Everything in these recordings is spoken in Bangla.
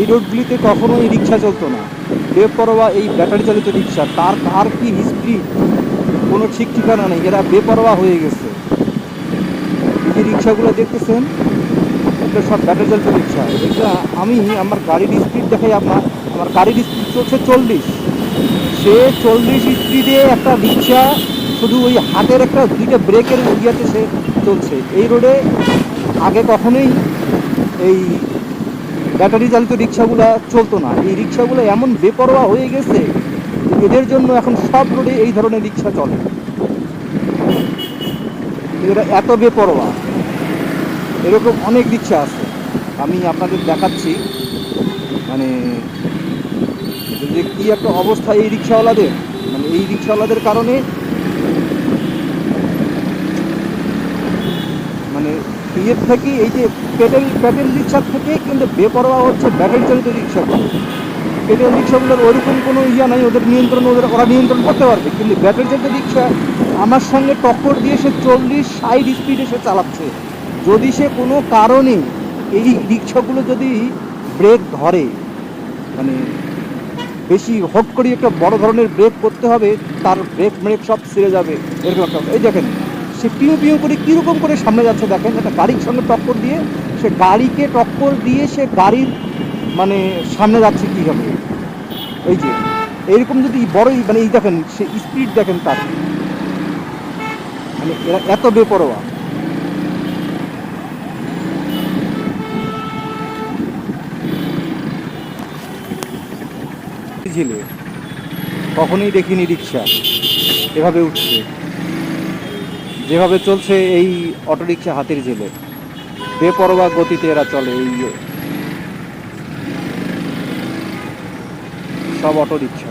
এই রোডগুলিতে কখনোই রিক্সা চলতো না। বেপরোয়া এই ব্যাটারি চালিত রিক্সা, তার কার কি হিস্ট্রি কোনো ঠিক ঠিকানা নেই, এরা বেপরোয়া হয়ে গেছে। এই যে রিক্সাগুলো দেখতেছেন এগুলো সব ব্যাটারি চালিত রিক্সা। এটা আমি আমার গাড়ির স্পিড দেখাই আপনার, আমার গাড়ির স্পিড চলছে চল্লিশ। সে চল্লিশ স্পিডে একটা রিক্সা, শুধু ওই হাতের একটা, দুইটা ব্রেকের ইয়েতে সে চলছে। এই রোডে আগে কখনোই এই ব্যাটারি চালিত রিক্সাগুলো চলতো না। এই রিক্সাগুলো এমন বেপরোয়া হয়ে গেছে এদের জন্য এখন সব রোডে এই ধরনের রিক্সা চলে। এরা এত বেপরোয়া। এরকম অনেক রিক্সা আছে। আমি আপনাদের দেখাচ্ছি। মানে কি একটা অবস্থা এই রিক্সাওয়ালাদের মানে এই রিক্সাওয়ালাদের কারণে মানে ইয়ের থেকে এই যে পেটেল পেডেল রিক্সার থেকে কিন্তু বেপরোয়া হচ্ছে ব্যাটারি চালিত রিক্সাগুলো। পেটেল রিক্সাগুলোর ওরকম কোনো ইয়া নাই, ওদের নিয়ন্ত্রণ, ওদের, ওরা নিয়ন্ত্রণ করতে পারবে, কিন্তু ব্যাটারি চালিত রিক্সা আমার সঙ্গে টক্কর দিয়ে সে চল্লিশ ষাট স্পিডে সে চালাচ্ছে। যদি সে কোনো কারণে এই রিক্সাগুলো যদি ব্রেক ধরে মানে বেশি হট করে একটা বড় ধরনের ব্রেক করতে হবে, তার ব্রেক ব্রেক সব ছিঁড়ে যাবে, এরকম একটা এই দেখেন সে পিউ পিউ করে কীরকম করে সামনে যাচ্ছে দেখেন, একটা গাড়ির সঙ্গে টক্কর দিয়ে সে গাড়িকে টক্কর দিয়ে সে গাড়ির মানে সামনে যাচ্ছে কীভাবে? এই যে এইরকম যদি বড়ই মানে এই দেখেন, সে স্পিড দেখেন তার। মানে এরা এত বেপরোয়া। ঝিলে, কখনোই দেখিনি রিক্সা। এভাবে উঠছে। যেভাবে চলছে এই অটোরিক্সা হাতির জেলে বেপরোয়া গতিতে এরা চলে এই। সব অটোরিক্সা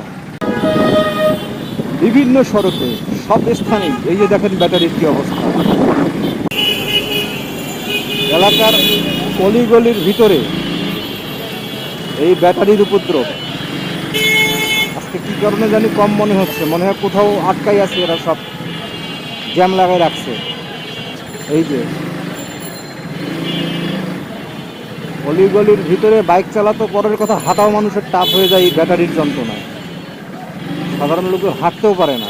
বিভিন্ন সড়কে, সব স্থানেই, এই যে দেখেন ব্যাটারির কি অবস্থা। এলাকার অলিগলির ভিতরে এই ব্যাটারির উপদ্রব। আজকে কি কারণে জানি কম মনে হচ্ছে, মনে হয় কোথাও আটকাই আছে এরা সব। জ্যাম লাগাই রাখছে। এই যে। অলিগলির ভিতরে বাইক চালাতো পরের কথা হাঁটাও মানুষের টাফ হয়ে যায় এই ব্যাটারির যন্ত্রণায়। সাধারণ লোকের হাঁটতেও পারে না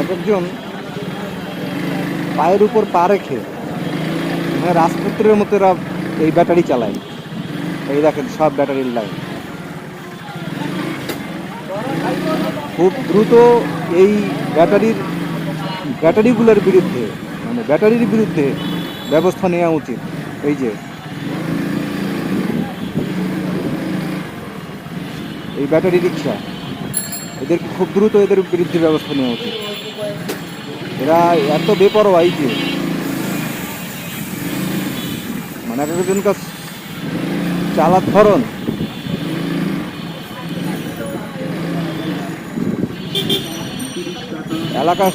এক একজন পায়ের উপর পা রেখে মানে রাজপুত্রের মতো এরা এই ব্যাটারি চালায়। এই দেখেন সব ব্যাটারির লাইন। খুব দ্রুত এই ব্যাটারির ব্যাটারিগুলোর বিরুদ্ধে মানে ব্যাটারির বিরুদ্ধে ব্যবস্থা নেওয়া উচিত। এই যে এই ব্যাটারি রিক্সা, এদেরকে খুব দ্রুত এদের বিরুদ্ধে ব্যবস্থা নেওয়া উচিত। এরা এত বেপরোয়া এই যে। মানে এক একজনকার চালার ধরন। এলাকার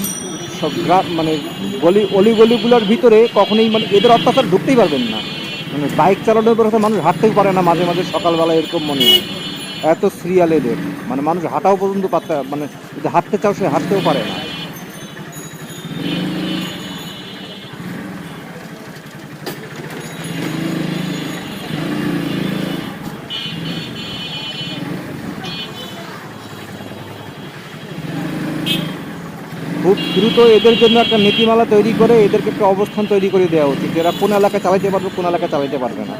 সব মানে গলি, অলি গলিগুলোর ভিতরে কখনোই মানে এদের অত্যাচার ঢুকতেই পারবেন না। মানে বাইক চালানোর পর মানুষ হাঁটতেই পারে না, মাঝে মাঝে সকালবেলা এরকম মনে হয়। এত সিরিয়াল এদের। মানে মানুষ হাঁটাও পর্যন্ত পারতে মানে যদি হাঁটতে চাও সে হাঁটতেও পারে না। খুব দ্রুত এদের জন্য একটা নীতিমালা তৈরি করে এদেরকে একটা অবস্থান তৈরি করে দেওয়া উচিত যারা কোন এলাকায় চালাইতে পারবে, কোন এলাকায় চালাইতে পারবে না।